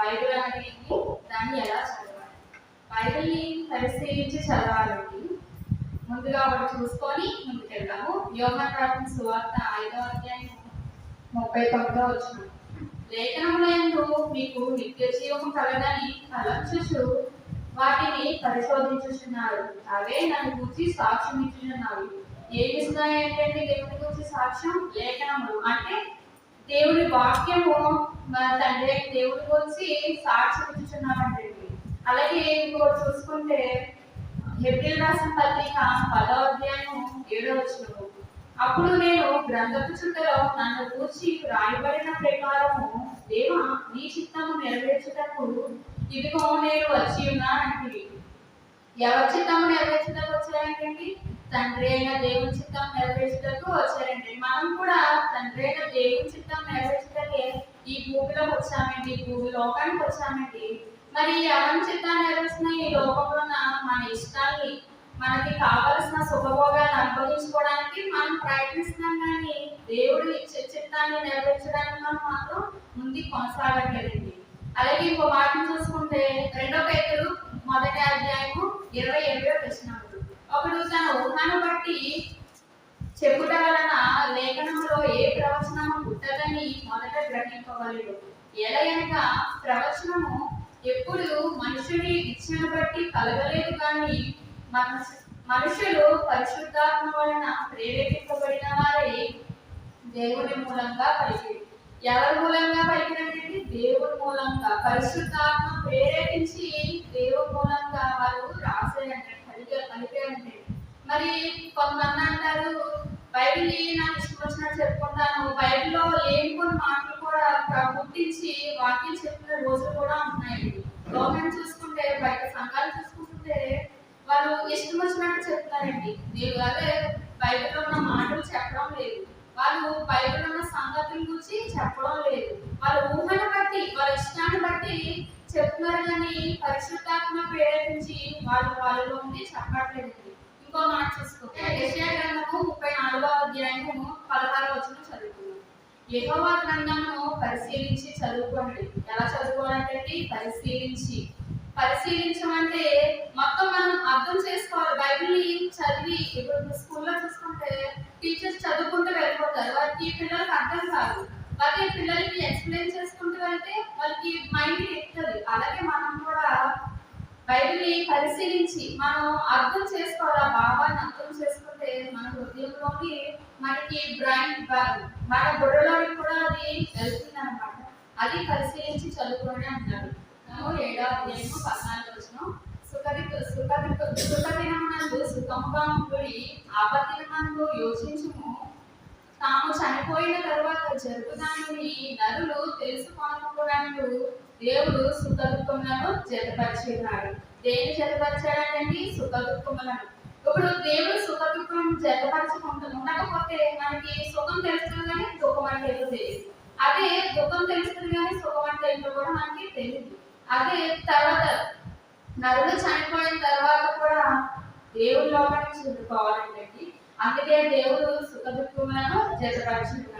Bible అనేది దాన్ని ఎలా చదవాలి? బైబిల్ని పరిశీలించి చదవాలండి. ముందుగా ఒకటి చూసుకొని ముందుకెళ్తాము యోగన్ రాసిన సువార్త ఐదో అధ్యాయం ముప్పై తొమ్మిదో వచ్చిన లేఖనములందు మీకు నిత్య జీవము కలదని తలంచుచు వాటిని పరిశోధించుచున్నారు అవే నన్ను గురించి సాక్ష్యం ఇచ్చుచున్నావి ఏమిస్తున్నాయి ఏంటంటే దేవుని గురించి సాక్ష్యం? లేఖనములు అంటే దేవుని వాక్యము మన తండ్రి అయిన దేవుడి గురించి సాక్ష్యం ఇచ్చుచున్నామంటే అలాగే ఇంకోటి చూసుకుంటే హెబ్రిల్ రాసిన పత్రిక పదో అధ్యాయం ఏడో వచ్చిన అప్పుడు నేను గ్రంథపు చుట్టలో నన్ను కూర్చి రాయబడిన ప్రకారము దేవా నీ చిత్తము నెరవేర్చుటకు ఇదిగో నేను వచ్చి ఉన్నానంటే ఎవరి చిత్తము నెరవేర్చుటకు వచ్చారంటండి? తండ్రి అయిన దేవుని చిత్తం నెరవేర్చుటకు వచ్చారండి. మనం కూడా తండ్రి అయిన దేవుని చిత్తం నెరవేర్చుటకే భూమిలోకి వచ్చామండి భూమి లోకానికి వచ్చామండి మరి ఎవరి చిత్తాన్ని నెరవేర్చిన ఈ లోకంలో ఉన్న మన ఇష్టాల్ని మనకి కావలసిన సుఖభోగాలు అనుభవించుకోవడానికి మనం ప్రయత్నిస్తున్నాం కానీ దేవుడు ఇచ్చే చిత్తాన్ని నెరవేర్చడానికి మనం మాత్రం ముందు కొనసాగట్లేదండి. అలాగే ఇంకో మాటను చూసుకుంటే రెండో పేరు మొదటి అధ్యాయము ఇరవై ఎనిమిదో వచ్చినప్పుడు ఒకడు తన ఊహాను బట్టి చెప్పుట వలన లేఖనంలో ఏ ప్రవచనము పుట్టదని మొదట గ్రహింపగలడు ఎలయనగా ప్రవచనము ఎప్పుడు మనుషుని ఇచ్చిన బట్టి కలగలేదు కానీ మనసు మనుషులు పరిశుద్ధాత్మ వలన ప్రేరేపింపబడిన వారే దేవుని మూలంగా పలికి ఎవరి మూలంగా పలికినట్టు దేవుని మూలంగా. పరిశుద్ధాత్మ ప్రేరేపించి దేవుని మూలంగా వారు రాసేయంటే పలికే అంటే మరి కొంతమంది అంటారు బైబిల్ నాకు ఇష్టం వచ్చినట్టు చెప్పుకుంటాను. బైబిల్లో లేని కొన్ని మాటలు కూడా గుర్తించి వాక్యం చెప్పిన రోజులు కూడా ఉన్నాయి. లోకం చూసుకుంటే బయట సంఘాలు చూసుకుంటే వాళ్ళు ఇష్టం వచ్చినట్టు చెప్తారండి. దేవుడు అదే బైబిల్లో ఉన్న మాటలు చెప్పడం లేదు. వాళ్ళు బైబిల్ ఉన్న సంగతుల గురించి చెప్పడం లేదు. వాళ్ళ ఊహను బట్టి వాళ్ళ ఇష్టాన్ని బట్టి చెప్తున్నారు కానీ పరిశుద్ధాత్మ ప్రేరేపించి వాళ్ళు వాళ్ళలో ఉండి చెప్పట్లేదు ఇంకో మాట చూసుకుంటే యహోవా గ్రంథమును పరిశీలించి చదువుకోండి. ఎలా చదువుకోవాలంటే పరిశీలించి. పరిశీలించమంటే మొత్తం మనం అర్థం చేసుకోవాలి. బైబిల్ని చదివి ఇప్పుడు స్కూల్లో చూసుకుంటే టీచర్స్ చదువుకుంటూ వెళ్ళిపోతారు. వారికి పిల్లలకి అర్థం కాదు. అదే పిల్లలకి ఎక్స్ప్లెయిన్ చేసుకుంటూ వెళ్తే వాళ్ళకి మైండ్ ఎక్కుతుంది. అలాగే మనం కూడా బైబిల్ని పరిశీలించి మనం అర్థం చేసుకోవాలి. ఆ భావాన్ని అర్థం చేసుకుంటే మనం హృదయంలోకి మనకి బ్రైన్ మన బుర్రలోకి కూడా అది వెళ్తుంది అనమాట అది పరిశీలించి చదువుకోండి అంటారు ఏడాది ఏడో అధ్యాయము పద్నాలుగు వచ్చిన సుఖది సుఖది సుఖదినమునందు సుఖముగా ఉండి ఆపత్తినందు యోచించుము. తాము చనిపోయిన తర్వాత జరుగుదానిని నరులు తెలుసుకొనకుండా దేవుడు సుఖ దుఃఖములను జతపరిచినాడు. దేని జతపరిచాడంటే సుఖ దుఃఖములను. ఇప్పుడు దేవుడు సుఖ దుఃఖం జతపరచుకుంటూ ఉండకపోతే మనకి సుఖం తెలుస్తుంది కానీ దుఃఖం అంటే ఏదో తెలియదు. అదే దుఃఖం తెలుస్తుంది కానీ సుఖం అంటే ఏంటో కూడా మనకి తెలియదు. అదే తర్వాత నరుడు చనిపోయిన తర్వాత కూడా దేవుడి లోకానికి చెందుకోవాలంటే అందుకే దేవుడు సుఖ దుఃఖములను జతపరుచుకున్నాడు